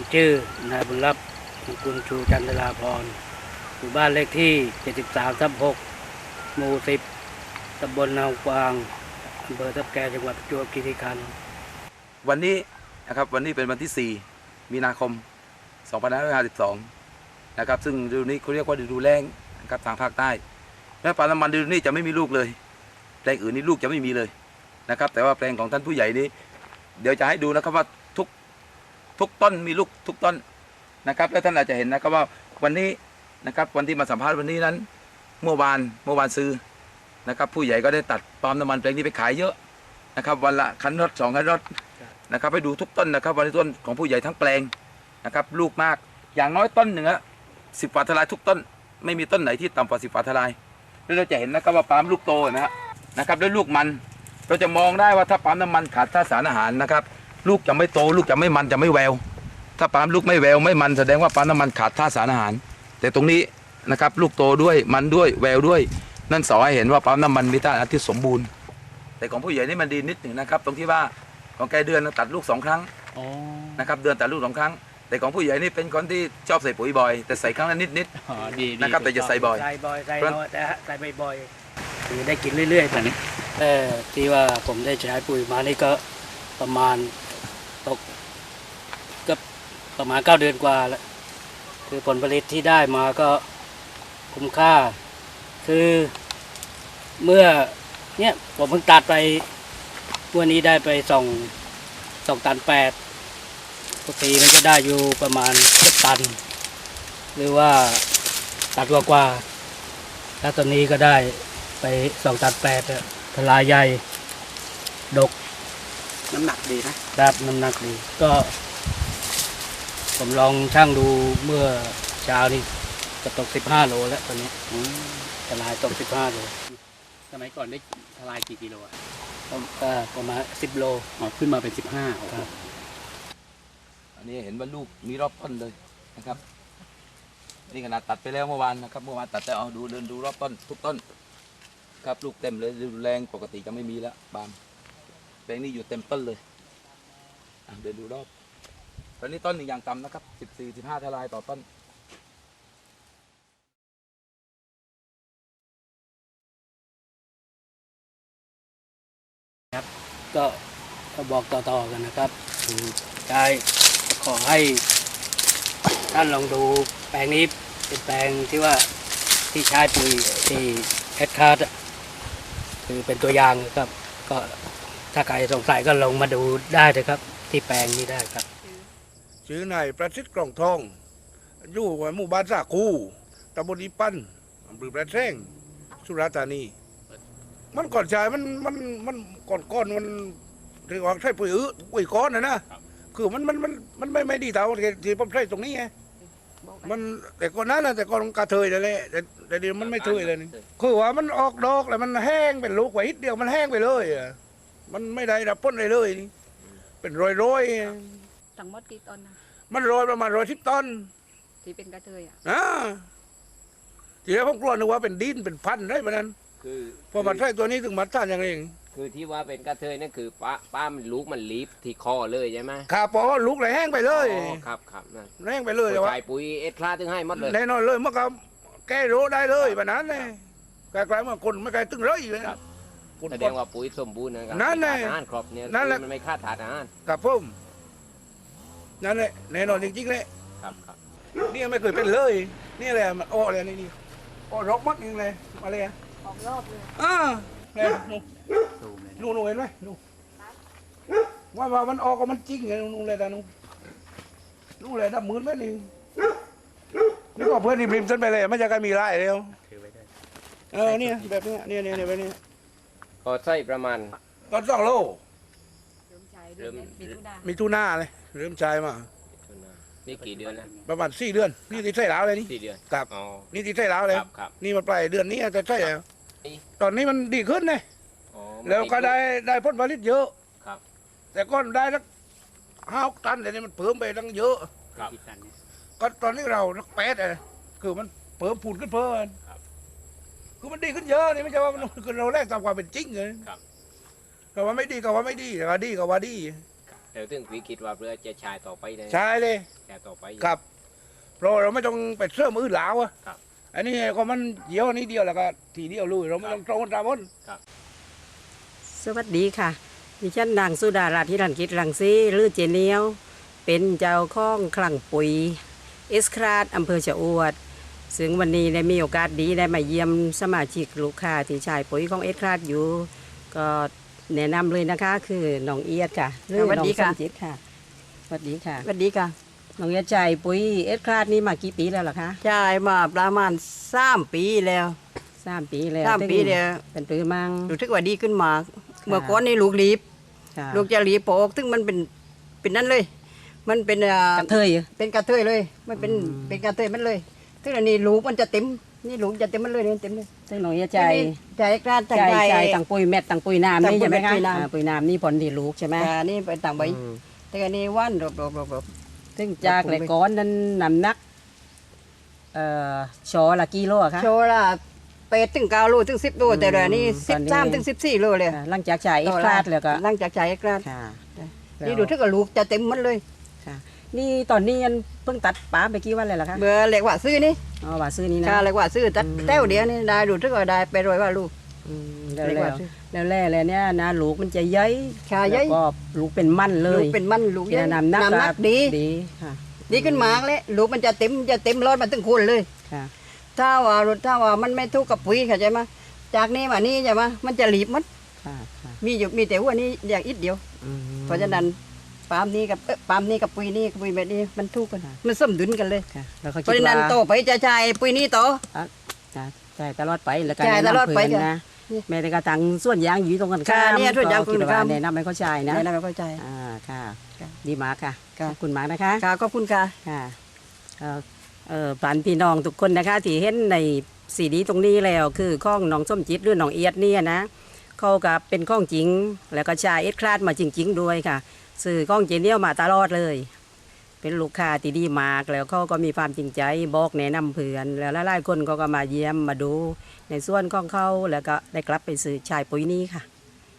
ผมชื่อนายบุญรับมกุลชูจันทราพรอยู่บ้านเลขที่ 73ทับ6หมู่ 10ตำบลนาวกวางอำเภอทับแกจังหวัดประจวบคีรีขันธ์วันนี้นะครับวันนี้เป็นวันที่ 4 มีนาคม 2552 นะครับ ซึ่งฤดูนี้เขาเรียกว่าฤดูแล้งนะครับทางภาคใต้แม้ปาล์มน้ำมันฤดูนี้จะไม่มีลูกเลยแปลงอื่นนี่ลูกจะไม่มีเลยนะครับ แต่ว่าแปลงของท่านผู้ใหญ่นี้ เดี๋ยวจะให้ดูนะครับว่าทุก ทุกต้นมีลูกทุกต้นนะครับ แล้วท่านอาจจะเห็นนะครับว่าวันนี้นะครับวันที่มาสัมภาษณ์วันนี้นั้น เมื่อวานเมื่อวานซื้อนะครับ ผู้ใหญ่ก็ได้ตัดปาล์มน้ำมันแปลงนี้ไปขายเยอะนะครับ วันละคันรถสองคันรถนะครับให้ดูทุกต้นนะครับ วันนี้ต้นของผู้ใหญ่ทั้งแปลงนะครับ ลูกมากอย่างน้อยต้นหนึ่งอะสิบฝาทลายทุกต้น ไม่มีต้นไหนที่ต่ำกว่าสิบฝาทลายแล้วเราจะเห็นนะครับว่าปาล์มลูกโตนะฮะนะครับด้วยลูกมันเราจะมองได้ว่าถ้าปาล์มน้ำมันขาดธาตุสารอาหารนะครับ ลูกจะไม่โต ลูกจะไม่มันจะไม่แวว ถ้าปาล์มลูกไม่แววไม่มันแสดงว่าปาล์มน้ำมันขาดธาตุสารอาหาร แต่ตรงนี้นะครับลูกโตด้วยมันด้วยแววด้วย นั่นสอให้เห็นว่าปาล์มน้ำมันมีธาตุอาหารที่สมบูรณ์ แต่ของผู้ใหญ่นี่มันดีนิดหนึ่งนะครับ ตรงที่ว่าของแกเดือนตัดลูกสองครั้งอ๋อนะครับเดือนแต่ลูกสองครั้ง แต่ของผู้ใหญ่นี่เป็นคนที่ชอบใส่ปุ๋ยบ่อย แต่ใส่ครั้งละนิดนิดอ๋อดีดีนะครับแต่จะใส่บ่อยใส่บ่อยใส่เพราะน้อยแต่ใส่บ่อยๆคือได้กินเรื่อยๆแบบนี้แต่ที่ว่าผมได้ใช้ปุ๋ยมานี่ก็ประมาณ ตกก็ประมาณเก้าเดือนกว่าแล้วคือผลผลิตที่ได้มาก็คุ้มค่า คือเมื่อเนี่ยผมเพิ่งตัดไปวันนี้ได้ไปสองสองตันแปดปกติมันจะได้อยู่ประมาณเจ็ดตัน หรือว่าตัดกว่ากว่าแล้วตอนนี้ก็ได้ไปสองตัดแปดทลายใหญ่ ดก น้ำหนักดีนะรับน้ำหนักดีก็ ผมลองช่างดูเมื่อเช้านี้จะตกสิบห้าโลแล้วตอนนี้ทลายตกสิบห้าโลสมัยก่อนได้ทลายกี่กิโลอะก็ประมาณสิบโลอ๋อขึ้นมาเป็นสิบห้าครับอันนี้เห็นว่าลูกมีรอบต้นเลยนะครับ นี่ขนาดตัดไปแล้วเมื่อวานนะครับเมื่อวานตัดแต่เอาดูเดินดูรอบต้นทุกต้น ครับลูกเต็มเลยดูแรงปกติจะไม่มีแล้วบานแป ลงนี้อยู่เต็มต้นเลยอะเดินดูรอบ ตอนนี้ต้นหนึ่งอย่างต่ำนะครับสิบสี่สิบห้าทลายต่อต้นก็ก็บอกต่อๆกันนะครับคือได้ขอให้ท่านลองดูแปลงนี้เป็นแปลงที่ว่าที่ใช้ปุ๋ยที่แอดคาร์ดคือเป็นตัวอย่างครับ ก็ ถ้าใครสงสัยก็ลงมาดูได้เลยครับ ที่แปลงนี้ได้ครับ ชื่อนายประสิทธิ์กล่องทอง อยู่หมู่บ้านสาคูตำบลอีปันอำเภอประแท่งสุราษฎร์ธานี มันก่อนชายมันมันมันก่อนก้อนมันเรียกว่าใช่ปุ๋ยอื้อปุ๋ยก้อนนะนะคือมันมันมันมันไม่ไม่ดีเท่าที่ที่ผมใช้ตรงนี้ไงมันแต่ก่อนนั้นนะแต่ก่อนกระเทยเลยแหละแต่แต่เดี๋ยวมันไม่เทยเลยนี่คือว่ามันออกดอกแล้วมันแห้งเป็นลูกไว้นิดเดียวมันแห้งไปเลยอะ มันไม่ได้รับพ้นเลยเลยนี่เป็นรอยๆทั้งหมดกี่ต้นนะมันโรยประมาณร้อยสิบต้นที่เป็นกระเทยอะนะทีแรกผมกลัวนึกว่าเป็นดินเป็นพันธุ์ได้ปะนั้น คือพอมันใช่ตัวนี้ถึงมันท่านอย่างเองคือที่ว่าเป็นกระเทยนั่นคือป้าป้ามันลูกมันลีฟที่คอเลยใช่ไหมขาปอลุกเลยแห้งไปเลยอ๋อครับครับนั่นแห้งไปเลยแต่ผู้ว่าชายปุ๋ยเอ็ดคลาถึงให้หมดเลยแน่นอนเลยเมื่อกี้แก้โรคได้เลยปะนั้นเลยกลายๆว่าคนไม่ไกลตึงเลยเลยครับ คนแสดงว่าปุ๋ยสมบูรณ์นะครับนั่นแหละขาดอาหารครบเนี่ยนั่นแหละ มันไม่ขาดถาดอาหารกับพุ่มนั่นแหละแน่นอนจริงๆเลยครับครับนี่ไม่เคยเป็นเลย นี่แหละมันอ้อเลยนี่นี่อ้อรกมัดนึงเลยอะไรอะออกรอบเลยอ่าเนี่ยนู่นนู่นนู่นเห็นไหมนู่นว่าว่ามันออกก็มันจริงไงนู่นเลยตานู่นนู่นเลยดับมือไหมนี่นี่ก็เพื่อนที่พิมพ์ฉันไปเลยไม่จะกันมีไล่เร็วเออเนี่ยแบบเนี้ยเนี่ยเนี่ยเนี่ยแบบเนี้ย ก็ใส่ประมาณตอนสองโลเริ่มใช้เริ่มเริ่มมีทุนดามีทุน่าเลยเริ่มใช้มานี่กี่เดือนแล้วประมาณสี่เดือน นี่ติดไส้แล้วเลยนี่สี่เดือนครับอ๋อนี่ติดไส้แล้วเลย ครับครับนี่มันปลายเดือนนี้จะใช่แล้วนี่ตอนนี้มันดีขึ้นเลยอ๋อแล้วก็ได้ได้ผลผลิตเยอะ ครับ แต่ก็ได้สักห้าหกตันแต่นี่มันเพิ่มไปตั้งเยอะ ครับ ก็ตอนนี้เรานักแปดอะคือมันเพิ่มพูนขึ้นเพิ่ม ครับคือมันดีขึ้นเยอะนี่ไม่ใช่ว่ามันคือเราแรกตามความเป็นจริงเลยครับแต่ว่าไม่ดีก็ว่าไม่ดีแต่ว่าดีก็ว่าดีเดี๋ยวถึงวิกฤตว่าเรือจะชายต่อไปเลยใช่เลยชายต่อไปครับเพราะเราไม่ต้องไปเชื่อมือหลาวอะครับอันนี้ก็มันเยี่ยวนี้เดียวแล้วก็ทีเดียวลุยเราไม่ต้องตรงตามบน สวัสดีค่ะ ดิฉันนางสุดาราธิรันกิจรังสีหรือเจเนียว เป็นเจ้าของคลังปุ๋ย เอสคราดอำเภอชะอวด ซึ่งวันนี้ได้มีโอกาสดีได้มาเยี่ยมสมาชิกลูกค้าที่ใช้ปุ๋ยของเอสคราดอยู่ ก็แนะนำเลยนะคะ คือน้องเอียดค่ะหรือสวัสน้องดีสค่ะ มจิตค่ะสวัสดีค่ะสวัสดีค่ะน้องเอียดใช้ปุ๋ยเอสคราดนี่มากี่ปีแล้วล่ะคะจ่ายมาประมาณสามปีแล้วสามปีแล้วสามปีแล้วเป็นปือมัง รู้สึกว่าดีขึ้นมากเมื่อก่อนนี่ลูกรีบ ค่ะลูกจะรีบพอออกถึงมันเป็นเป็นนั่นเลย มันเป็นอ่ากระเทย เป็นกระเทยเลย มันเป็นอืมเป็นกระเทยมันเลย ถึงอันนี้ลูกมันจะเต็ม นี่ลูกจะเต็มมันเลยนี่เต็มเลยซึ่งน้องเอียใช้ใจกล้าใจใจใจต่างปุยเม็ดต่างปุยน้ำนี่ต่างปุยใช่ไหมเม็ดคะปุยน้ำอ่าปุยน้ำนี่ผลดีลูกใช่ไหมอ่านี่เป็นต่างใบอืมแต่อันนี้ว่านรบรบรบรบซึ่งจากแหลกก้อนนั้นน้ำหนักเอ่อชอละกิโลอะคะโชว์ละเป็ดถึงเก้าโลถึงสิบโลแต่เดี๋ยวนี้สิบสามถึงสิบสี่โลเลยอ่าหลังจากจ่ายเอ็กซ์คลาดแล้วก็หลังจากจ่ายเอ็กซ์คลาดค่ะนี่ดูถ้ากิดลูกจะเต็มมันเลยค่ะ นี่ตอนนี้ยันเพิ่งตัดป๋าไปกี่วันเลยล่ะคะเบอร์เล็กว่าซื้อนี่อ๋อว่าซื้อนี่นะค่ะเล็กว่าซื้อตัดอืมแต้วเดียวนี่ได้ดูถ้าเกิดได้ไปรวยว่าลูกอืมแล้วเล็กแล้ว่าวซื้อแล้วแล่แล้วเนี่ยนะลูกมันจะเย้ยค่ะเย้ยแล้วก็ลูกเป็นมั่นเลลูยกเป็นมันลูกกินน้ำหนักน้ำหนักดีดีค่ะดีขึ้นมากเลยลูกมันจะเต็มจะเต็มรอดมาถึงคนเลยค่ะถ้าว่าถ้าว่ามันไม่ทุกข์กับปุ๋ยเข้าใจไหมจากนี้มานี่ใช่ไหมมันจะหลีบมันค่ะค่ะมีอยู่มีแต่ว่านี้อย่างอิดเดียวอืมเพราะฉะนั้น ปาล์มนี้กับเอ้ยปาล์มนี้กับปุ๋ยนี้กับปุ๋ยแบบนี้มันทุกข์กันค่ะมันสมดุลกันเลยค่ะแล้วก็เพคิดราะฉะนั้นว่าโตไปจะใช้ปุ๋ยนี้ต่อจ้ะจ่ายตลอดไปแล้วก็จ่ายแนะตลอดนำไปเพื่อนค่ะนะแม้แต่กระทั่งส่วนยางอยู่ตรงกันข้าค่ะมเนี่ยส่วนยางก็คิดตรงกันข้าม แนะนำให้เขาใช้นะนะไม่เข้าใจ อ่าค่ะ ค่ะดีมากค่ะค่ะ ขอบคุณมากนะคะ ค่ะขอบคุณค่ะ ค่ะเอ่อเอ่อผ่านพี่น้องทุกคนนะคะ ที่เห็นในสีดีตรงนี้แล้ว คือข้องน้องส้มจิตหรือน้องเอียดเนี่ยนะ เขากับเป็นข้องจริง แล้วก็ชายเอ็ดคลาดมาจริง ๆ ด้วยค่ะ สื่อข้องเจเนียลมาตลอดเลย เป็นลูกค้าที่ดีมากแล้วเขาก็มีความจริงใจบอกแนะนำเพื่อนแล้วหลายๆคนเขาก็มาเยี่ยมมาดู ในส่วนของเขาแล้วก็ได้กลับไปซื้อชายปุ๋ยนี้ค่ะ